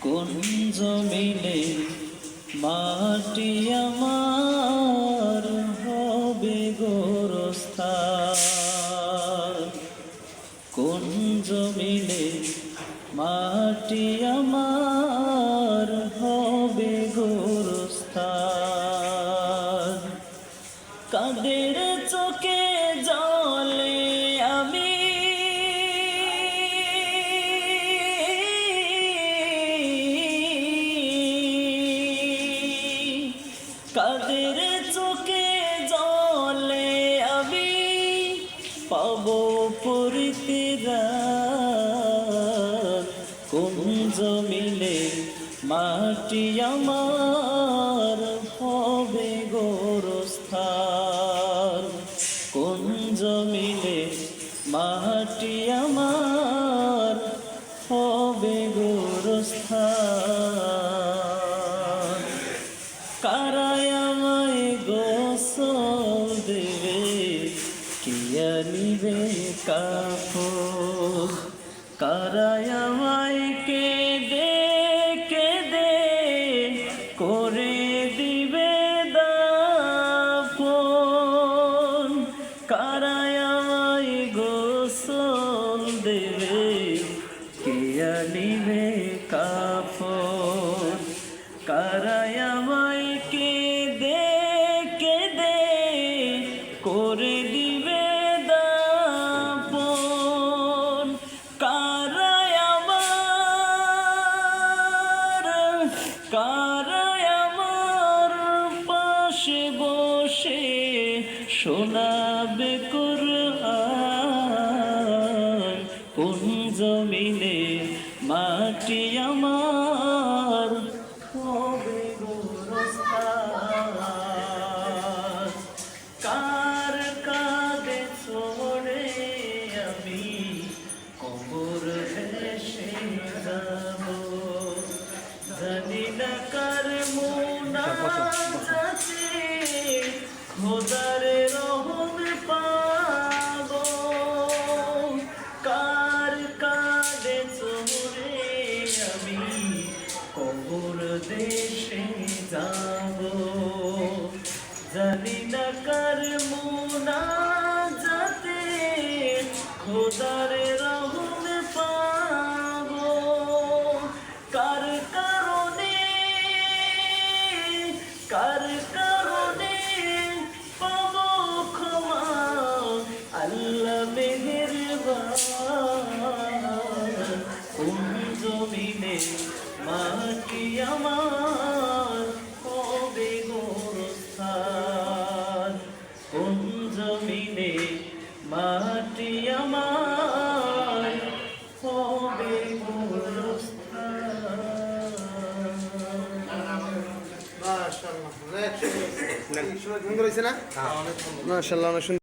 কোন জমিলে মাটি আমার হবে গোরস্থা কোন জমিলে মাটি আমার হবে গোরস্থান? পাব পরিতেরা কোন জমিলে মাটি আমার হবে গোরস্থান? নিবে কাপড়। কারায় আমায় কেঁদে কেঁদে করে দিবে দাফন। কারায় গোসল দেবে কিয়া নিবে কাপড় শোনাবে কোন জমিনে মাটি আমার যাব। জানি না কার মোনা যাতে খোদার রহম পাব। কার কারণে কার সুন্দর না অনেক সুন্দর